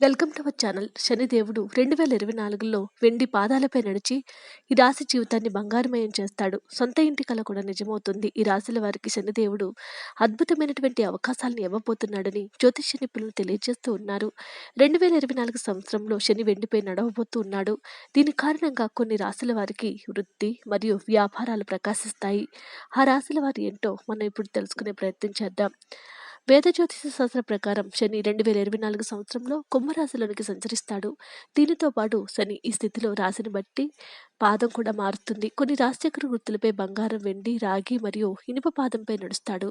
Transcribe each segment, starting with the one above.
Welcome to our channel శనిదేవుడు. రెండు వేల ఇరవై నాలుగులో వెండి పాదాలపై నడిచి ఈ రాశి జీవితాన్ని బంగారుమయం చేస్తాడు. సొంత ఇంటి కళ కూడా నిజమవుతుంది. ఈ రాశుల వారికి శనిదేవుడు అద్భుతమైనటువంటి అవకాశాలను ఇవ్వబోతున్నాడని జ్యోతిష్య నిపుణులు తెలియజేస్తూ ఉన్నారు. రెండు వేల ఇరవై నాలుగు సంవత్సరంలో శని వెండిపై నడవబోతూ ఉన్నాడు. దీని కారణంగా కొన్ని రాశుల వారికి వృత్తి మరియు వ్యాపారాలు ప్రకాశిస్తాయి. ఆ రాశుల వారు ఏంటో మనం ఇప్పుడు తెలుసుకునే ప్రయత్నం చేద్దాం. వేద జ్యోతిష శాస్త్ర ప్రకారం శని రెండు వేల ఇరవై నాలుగు సంవత్సరంలో కుంభరాశిలోనికి సంచరిస్తాడు. దీనితో పాటు శని ఈ స్థితిలో రాశిని బట్టి పాదం కూడా మారుతుంది. కొన్ని రాశిచక్ర వృత్తులపై బంగారం వెండి రాగి మరియు ఇనుప పాదంపై నడుస్తాడు.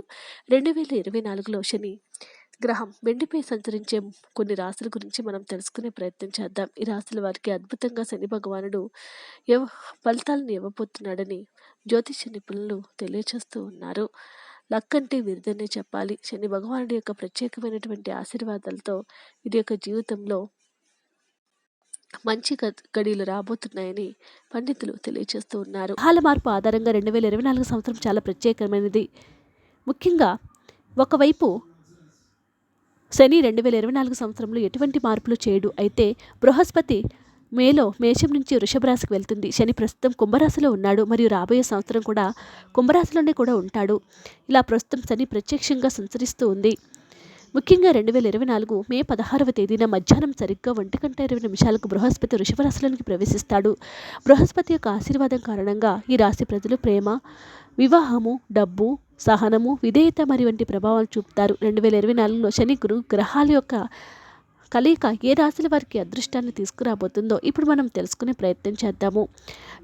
రెండు వేల ఇరవై నాలుగులో శని గ్రహం వెండిపై సంచరించే కొన్ని రాశుల గురించి మనం తెలుసుకునే ప్రయత్నం చేద్దాం. ఈ రాశుల వారికి అద్భుతంగా శని భగవానుడు ఫలితాలను ఇవ్వబోతున్నాడని జ్యోతిష నిపుణులు తెలియచేస్తూ ఉన్నారు. లక్ అంటే విరుదనే చెప్పాలి. శని భగవానుడి యొక్క ప్రత్యేకమైనటువంటి ఆశీర్వాదాలతో ఇది యొక్క జీవితంలో మంచి గ- గడియలు రాబోతున్నాయని పండితులు తెలియజేస్తూ ఉన్నారు. కాల మార్పు ఆధారంగా రెండు వేల ఇరవై నాలుగు సంవత్సరం చాలా ప్రత్యేకమైనది. ముఖ్యంగా ఒకవైపు శని రెండు వేల ఇరవై నాలుగు సంవత్సరంలో ఎటువంటి మార్పులు చేయడు. అయితే బృహస్పతి మేలో మేషం నుంచి వృషభ రాశికి వెళ్తుంది. శని ప్రస్తుతం కుంభరాశిలో ఉన్నాడు. మరియు రాబోయే సంవత్సరం కూడా కుంభరాశిలోనే కూడా ఉంటాడు. ఇలా ప్రస్తుతం శని ప్రత్యక్షంగా సంచరిస్తూ ఉంది. ముఖ్యంగా రెండు వేల ఇరవై నాలుగు మే పదహారవ తేదీన మధ్యాహ్నం సరిగ్గా ఒంటి గంట ఇరవై నిమిషాలకు బృహస్పతి వృషభరాశిలోనికి ప్రవేశిస్తాడు. బృహస్పతి యొక్క ఆశీర్వాదం కారణంగా ఈ రాశి ప్రజలు ప్రేమ వివాహము డబ్బు సహనము విధేయత మరియు వంటి ప్రభావాలు చూపుతారు. రెండు వేల ఇరవై నాలుగులో శని గురు గ్రహాల యొక్క కలయిక ఏ రాశుల వారికి అదృష్టాన్ని తీసుకురాబోతుందో ఇప్పుడు మనం తెలుసుకునే ప్రయత్నం చేద్దాము.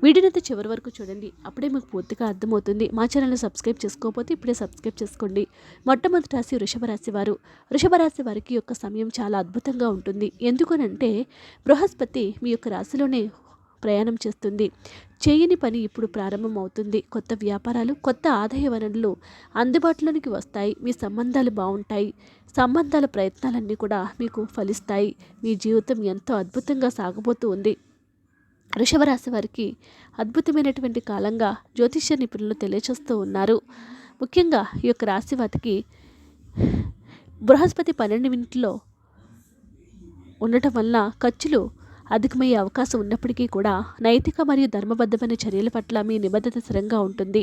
వీడియోనైతే చివరి వరకు చూడండి. అప్పుడే మీకు పూర్తిగా అర్థమవుతుంది. మా ఛానల్ని సబ్స్క్రైబ్ చేసుకోకపోతే ఇప్పుడే సబ్స్క్రైబ్ చేసుకోండి. మొట్టమొదటి రాశి వృషభ రాశి వారు. వృషభ రాశి వారికి యొక్క సమయం చాలా అద్భుతంగా ఉంటుంది. ఎందుకనంటే బృహస్పతి మీ యొక్క రాశిలోనే ప్రయాణం చేస్తుంది. చేయని పని ఇప్పుడు ప్రారంభం అవుతుంది కొత్త వ్యాపారాలు కొత్త ఆదాయ వనరులు అందుబాటులోనికి వస్తాయి. మీ సంబంధాలు బాగుంటాయి. సంబంధాల ప్రయత్నాలన్నీ కూడా మీకు ఫలిస్తాయి. మీ జీవితం ఎంతో అద్భుతంగా సాగబోతూ ఉంది. వృషభరాశి వారికి అద్భుతమైనటువంటి కాలంగా జ్యోతిష్య నిపుణులు తెలియచేస్తూ ఉన్నారు. ముఖ్యంగా ఈ యొక్క రాశి వారికి బృహస్పతి పన్నెండు మినిట్లో ఉండటం వల్ల ఖర్చులు అధికమయ్యే అవకాశం ఉన్నప్పటికీ కూడా నైతిక మరియు ధర్మబద్ధమైన చర్యల పట్ల మీ నిబద్ధత స్థిరంగా ఉంటుంది.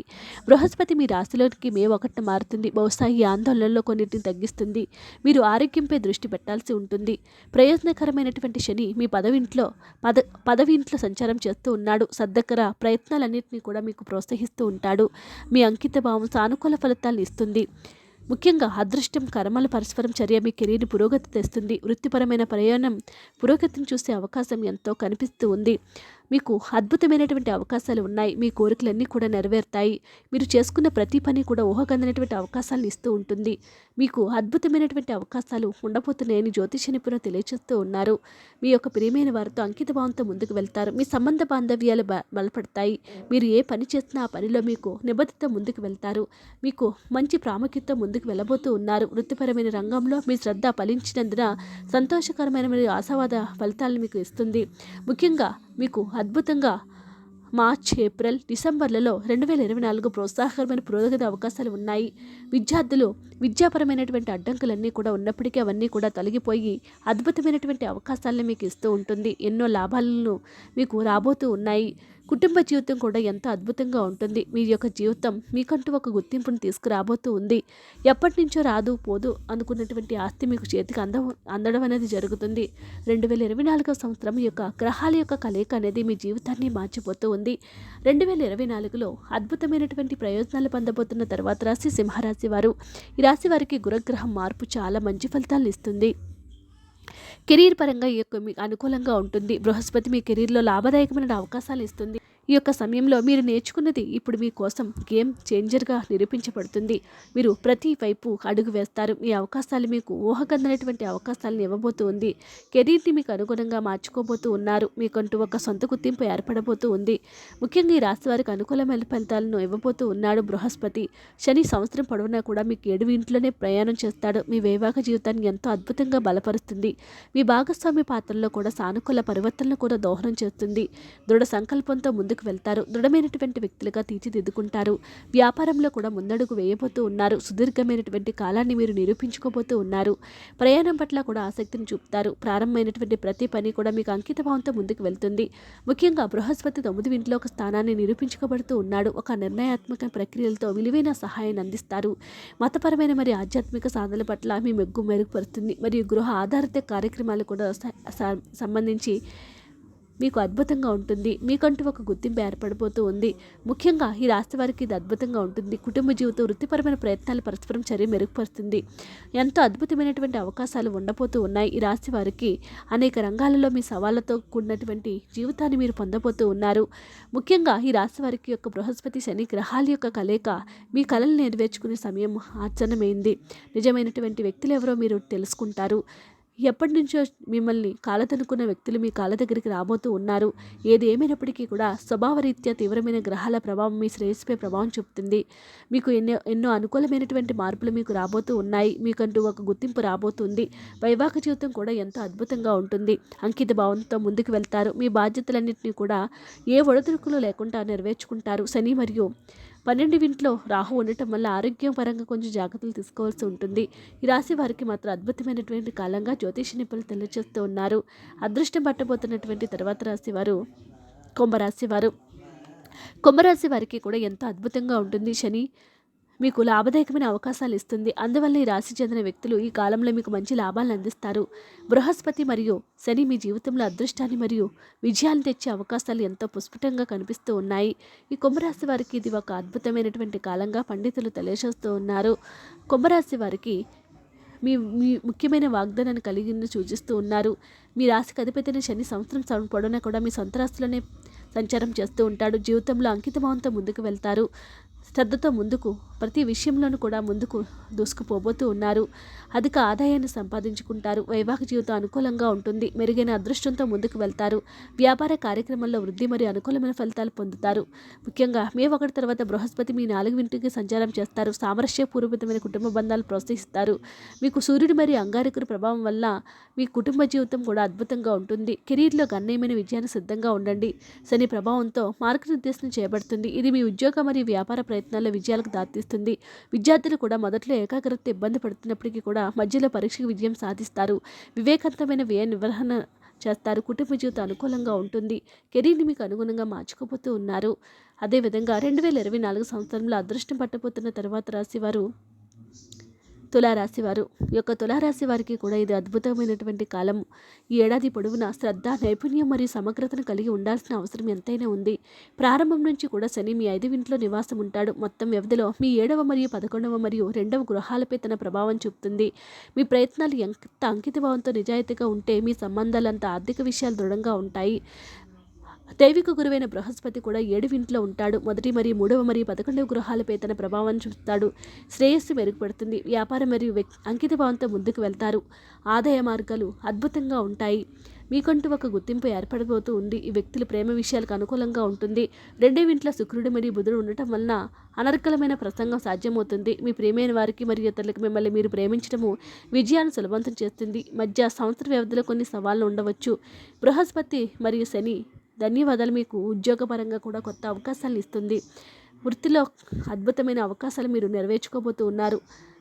బృహస్పతి మీ రాశిలోకి మే ఒకటిన మారుతుంది. బహుశా ఈ ఆందోళనలో కొన్నిటిని తగ్గిస్తుంది. మీరు ఆరోగ్యంపై దృష్టి పెట్టాల్సి ఉంటుంది. ప్రయోజనకరమైనటువంటి శని మీ పదవి ఇంట్లో పద పదవి ఇంట్లో సంచారం చేస్తూ ఉన్నాడు. సద్దగ్గర ప్రయత్నాలన్నింటినీ కూడా మీకు ప్రోత్సహిస్తూ ఉంటాడు. మీ అంకిత భావం సానుకూల ఫలితాలను ఇస్తుంది. ముఖ్యంగా అదృష్టం కర్మల పరస్పరం చర్య మీ కెరీర్ పురోగతి తెస్తుంది. వృత్తిపరమైన ప్రయాణం పురోగతిని చూసే అవకాశం ఎంతో కనిపిస్తూ ఉంది. మీకు అద్భుతమైనటువంటి అవకాశాలు ఉన్నాయి. మీ కోరికలన్నీ కూడా నెరవేరుతాయి. మీరు చేసుకున్న ప్రతి పని కూడా ఊహకందనటువంటి అవకాశాలను ఇస్తూ ఉంటుంది. మీకు అద్భుతమైనటువంటి అవకాశాలు ఉండబోతున్నాయని జ్యోతిష నిపుణులు తెలియజేస్తూ ఉన్నారు. మీ యొక్క ప్రియమైన వారితో అంకిత భావంతో ముందుకు వెళ్తారు. మీ సంబంధ బాంధవ్యాలు బ బలపడతాయి. మీరు ఏ పని చేసినా ఆ పనిలో మీకు నిబద్ధత ముందుకు వెళ్తారు. మీకు మంచి ప్రాముఖ్యత ముందుకు వెళ్ళబోతూ ఉన్నారు. వృత్తిపరమైన రంగంలో మీ శ్రద్ధ ఫలించినందున సంతోషకరమైన మరియు ఆశావాద ఫలితాలను మీకు ఇస్తుంది. ముఖ్యంగా మీకు అద్భుతంగా మార్చ్ ఏప్రిల్ డిసెంబర్లలో రెండు వేల ఇరవై నాలుగు ప్రోత్సాహకరమైన పురోగతి అవకాశాలు ఉన్నాయి. విద్యార్థులు విద్యాపరమైనటువంటి అడ్డంకులన్నీ కూడా ఉన్నప్పటికీ అవన్నీ కూడా తొలగిపోయి అద్భుతమైనటువంటి అవకాశాలను మీకు ఇస్తూ ఉంటుంది. ఎన్నో లాభాలను మీకు రాబోతూ ఉన్నాయి. కుటుంబ జీవితం కూడా ఎంతో అద్భుతంగా ఉంటుంది. మీ యొక్క జీవితం మీకంటూ ఒక గుర్తింపును తీసుకురాబోతూ ఉంది. ఎప్పటి నుంచో రాదు పోదు అనుకున్నటువంటి ఆస్తి మీకు చేతికి అంద అందడం అనేది జరుగుతుంది. రెండు వేల ఇరవై నాలుగవ సంవత్సరం యొక్క గ్రహాల యొక్క కలయిక అనేది మీ జీవితాన్ని మార్చిపోతూ ఉంది. రెండు వేల ఇరవై నాలుగులో అద్భుతమైనటువంటి ప్రయోజనాలు పొందబోతున్న తర్వాత రాశి సింహరాశి వారు. ఈ రాశి వారికి గురగ్రహం మార్పు చాలా మంచి ఫలితాలను ఇస్తుంది. కెరీర్ పరంగా ఈ యొక్క మీకు అనుకూలంగా ఉంటుంది. బృహస్పతి మీ కెరీర్లో లాభదాయకమైన అవకాశాలు ఇస్తుంది. ఈ యొక్క సమయంలో మీరు నేర్చుకున్నది ఇప్పుడు మీ కోసం గేమ్ చేంజర్గా నిరూపించబడుతుంది. మీరు ప్రతి వైపు అడుగు వేస్తారు. ఈ అవకాశాలు మీకు ఊహకందనటువంటి అవకాశాలను ఇవ్వబోతూ ఉంది. కెరీర్ని మీకు అనుగుణంగా మార్చుకోబోతూ ఉన్నారు. మీకంటూ ఒక సొంత గుర్తింపు ఏర్పడబోతూ ఉంది. ముఖ్యంగా ఈ రాశి వారికి అనుకూలమైన ఫలితాలను ఇవ్వబోతూ ఉన్నాడు బృహస్పతి. శని సంవత్సరం పొడవునా కూడా మీకు ఏడు ఇంట్లోనే ప్రయాణం చేస్తాడు. మీ వైవాహిక జీవితాన్ని ఎంతో అద్భుతంగా బలపరుస్తుంది. మీ భాగస్వామి పాత్రలో కూడా సానుకూల పరివర్తనలు కూడా దోహదం చేస్తుంది. దృఢ సంకల్పంతో ముందుకు ముందుకు వెళ్తారు. దృఢమైనటువంటి వ్యక్తులుగా తీర్చిదిద్దుకుంటారు. వ్యాపారంలో కూడా ముందడుగు వేయబోతూ ఉన్నారు. సుదీర్ఘమైనటువంటి కాలాన్ని మీరు నిరూపించుకోబోతూ ఉన్నారు. ప్రయాణం పట్ల కూడా ఆసక్తిని చూపుతారు. ప్రారంభమైనటువంటి ప్రతి పని కూడా మీకు అంకితభావంతో ముందుకు వెళ్తుంది. ముఖ్యంగా బృహస్పతి తొమ్మిది ఇంట్లో ఒక స్థానాన్ని నిరూపించుకోబడుతూ ఉన్నాడు. ఒక నిర్ణయాత్మక ప్రక్రియలతో విలువైన సహాయాన్ని అందిస్తారు. మతపరమైన మరియు ఆధ్యాత్మిక సాధనల పట్ల మీ మెగ్గు మెరుగుపరుస్తుంది. మరియు గృహ ఆధారిత కార్యక్రమాలు కూడా సంబంధించి మీకు అద్భుతంగా ఉంటుంది. మీకంటూ ఒక గుర్తింపు ఏర్పడిపోతూ ఉంది. ముఖ్యంగా ఈ రాశి వారికి ఇది అద్భుతంగా ఉంటుంది. కుటుంబ జీవితం వృత్తిపరమైన ప్రయత్నాలు పరస్పరం చర్య మెరుగుపరుస్తుంది. ఎంతో అద్భుతమైనటువంటి అవకాశాలు ఉండబోతూ ఉన్నాయి. ఈ రాశి వారికి అనేక రంగాలలో మీ సవాళ్ళతో కూడినటువంటి జీవితాన్ని మీరు పొందబోతూ ఉన్నారు. ముఖ్యంగా ఈ రాశి వారికి యొక్క బృహస్పతి శని గ్రహాల యొక్క కలయిక మీ కళలు నెరవేర్చుకునే సమయం ఆచరణమైంది. నిజమైనటువంటి వ్యక్తులు ఎవరో మీరు తెలుసుకుంటారు. ఎప్పటి నుంచో మిమ్మల్ని కాలతనుకున్న వ్యక్తులు మీ కాళ్ళ దగ్గరికి రాబోతూ ఉన్నారు. ఏది ఏమైనప్పటికీ కూడా స్వభావరీత్యా తీవ్రమైన గ్రహాల ప్రభావం మీ శ్రేయస్సుపై ప్రభావం చూపుతుంది. మీకు ఎన్నో ఎన్నో అనుకూలమైనటువంటి మార్పులు మీకు రాబోతూ ఉన్నాయి. మీకంటూ ఒక గుర్తింపు రాబోతుంది. వైవాహిక జీవితం కూడా ఎంతో అద్భుతంగా ఉంటుంది. అంకిత భావంతో ముందుకు వెళ్తారు. మీ బాధ్యతలన్నింటినీ కూడా ఏ ఒడదుడుకులు లేకుండా నెరవేర్చుకుంటారు. శని మరియు పన్నెండు వింట్లో రాహు ఉండటం వల్ల ఆరోగ్యం పరంగా కొంచెం జాగ్రత్తలు తీసుకోవాల్సి ఉంటుంది. ఈ రాశి వారికి మాత్రం అద్భుతమైనటువంటి కాలంగా జ్యోతిష నిపుణులు తెలియజేస్తూ ఉన్నారు. అదృష్టం పట్టబోతున్నటువంటి తర్వాత రాశి వారు కుంభరాశి వారు. కుంభరాశి వారికి కూడా ఎంతో అద్భుతంగా ఉంటుంది. శని మీకు లాభదాయకమైన అవకాశాలు ఇస్తుంది. అందువల్ల ఈ రాశి చెందిన వ్యక్తులు ఈ కాలంలో మీకు మంచి లాభాలను అందిస్తారు. బృహస్పతి మరియు శని మీ జీవితంలో అదృష్టాన్ని మరియు విజయాన్ని తెచ్చే అవకాశాలు ఎంతో పుష్పటంగా కనిపిస్తూ ఉన్నాయి. ఈ కుంభరాశి వారికి ఇది ఒక అద్భుతమైనటువంటి కాలంగా పండితులు తెలియజేస్తూ ఉన్నారు. కుంభరాశి వారికి మీ మీ ముఖ్యమైన వాగ్దానాన్ని కలిగి సూచిస్తూ ఉన్నారు. మీ రాశికి అధిపతిని శని సంవత్సరం సం- పొడవునా కూడా మీ సొంత రాశిలోనే సంచారం చేస్తూ ఉంటాడు. జీవితంలో అంకితభావంతో ముందుకు వెళ్తారు. శ్రద్ధతో ముందుకు ప్రతి విషయంలోనూ కూడా ముందుకు దూసుకుపోబోతూ ఉన్నారు. అధిక ఆదాయాన్ని సంపాదించుకుంటారు. వైవాహిక జీవితం అనుకూలంగా ఉంటుంది. మెరుగైన అదృష్టంతో ముందుకు వెళ్తారు. వ్యాపార కార్యక్రమాల్లో వృద్ధి మరియు అనుకూలమైన ఫలితాలు పొందుతారు. ముఖ్యంగా మే ఒకటి తర్వాత బృహస్పతి మీ నాలుగు ఇంటికి సంచారం చేస్తారు. సామరస్యపూర్వకమైన కుటుంబ బంధాలు ప్రోత్సహిస్తారు. మీకు సూర్యుడు మరియు అంగారకుడి ప్రభావం వల్ల మీ కుటుంబ జీవితం కూడా అద్భుతంగా ఉంటుంది. కెరీర్లో గణనీయమైన విజయాన్ని సిద్ధంగా ఉండండి. శని ప్రభావంతో మార్గనిర్దేశం చేయబడుతుంది. ఇది మీ ఉద్యోగ మరియు వ్యాపార ప్రయత్నాల్లో విజయాలకు దారితీస్తుంది. విద్యార్థులు కూడా మొదట్లో ఏకాగ్రత ఇబ్బంది పడుతున్నప్పటికీ కూడా మధ్యలో పరీక్షకు విజయం సాధిస్తారు. వివేకవంతమైన వ్యయ నిర్వహణ చేస్తారు. కుటుంబ జీవితం అనుకూలంగా ఉంటుంది. కెరీర్ని మీకు అనుగుణంగా మార్చుకోబోతూ ఉన్నారు. అదేవిధంగా రెండు వేల ఇరవై నాలుగు సంవత్సరంలో అదృష్టం పట్టబోతున్న తర్వాత రాశివారు తులారాశి వారు ఈ యొక్క తులారాశి వారికి కూడా ఇది అద్భుతమైనటువంటి కాలం. ఈ ఏడాది పొడవునా శ్రద్ధ నైపుణ్యం మరియు సమగ్రతను కలిగి ఉండాల్సిన అవసరం ఎంతైనా ఉంది. ప్రారంభం నుంచి కూడా శని మీ ఐదు ఇంట్లో నివాసం ఉంటాడు. మొత్తం వ్యవధిలో మీ ఏడవ మరియు పదకొండవ మరియు రెండవ గృహాలపై తన ప్రభావం చూపుతుంది. మీ ప్రయత్నాలు ఎంత అంకితభావంతో నిజాయితీగా ఉంటే మీ సంబంధాలంత ఆర్థిక విషయాలు దృఢంగా ఉంటాయి. దైవిక గురువైన బృహస్పతి కూడా ఏడు ఇంట్లో ఉంటాడు. మొదటి మరియు మూడవ మరియు పదకొండవ గృహాలపై తన ప్రభావాన్ని చూపుతాడు. శ్రేయస్సు మెరుగుపడుతుంది. వ్యాపారం మరియు వ్యక్ అంకిత భావంతో ముందుకు వెళ్తారు. ఆదాయ మార్గాలు అద్భుతంగా ఉంటాయి. మీకంటూ ఒక గుర్తింపు ఏర్పడబోతూ ఉంది. ఈ వ్యక్తుల ప్రేమ విషయాలకు అనుకూలంగా ఉంటుంది. రెండే ఇంట్లో శుక్రుడు మరియు బుధుడు ఉండటం వలన అనర్కలమైన ప్రసంగం సాధ్యమవుతుంది. మీ ప్రేమైన వారికి మరియు ఇతరులకు మిమ్మల్ని మీరు ప్రేమించడము విజయాన్ని సులభంతం చేస్తుంది. మధ్య సంవత్సర వ్యవధిలో కొన్ని సవాళ్ళు ఉండవచ్చు. బృహస్పతి మరియు శని ధన్యవాదాలు. మీకు ఉద్యోగపరంగా కూడా కొత్త అవకాశాలను ఇస్తుంది. వృత్తిలో అద్భుతమైన అవకాశాలు మీరు నెరవేర్చుకోబోతూ ఉన్నారు.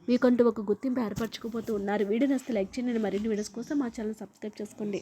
మీకంటూ ఒక గుర్తింపు ఏర్పరచుకోబోతూ ఉన్నారు. వీడియో నస్తే లైక్ చేయండి. మరిన్ని వీడియోస్ కోసం మా ఛానల్ సబ్స్క్రైబ్ చేసుకోండి.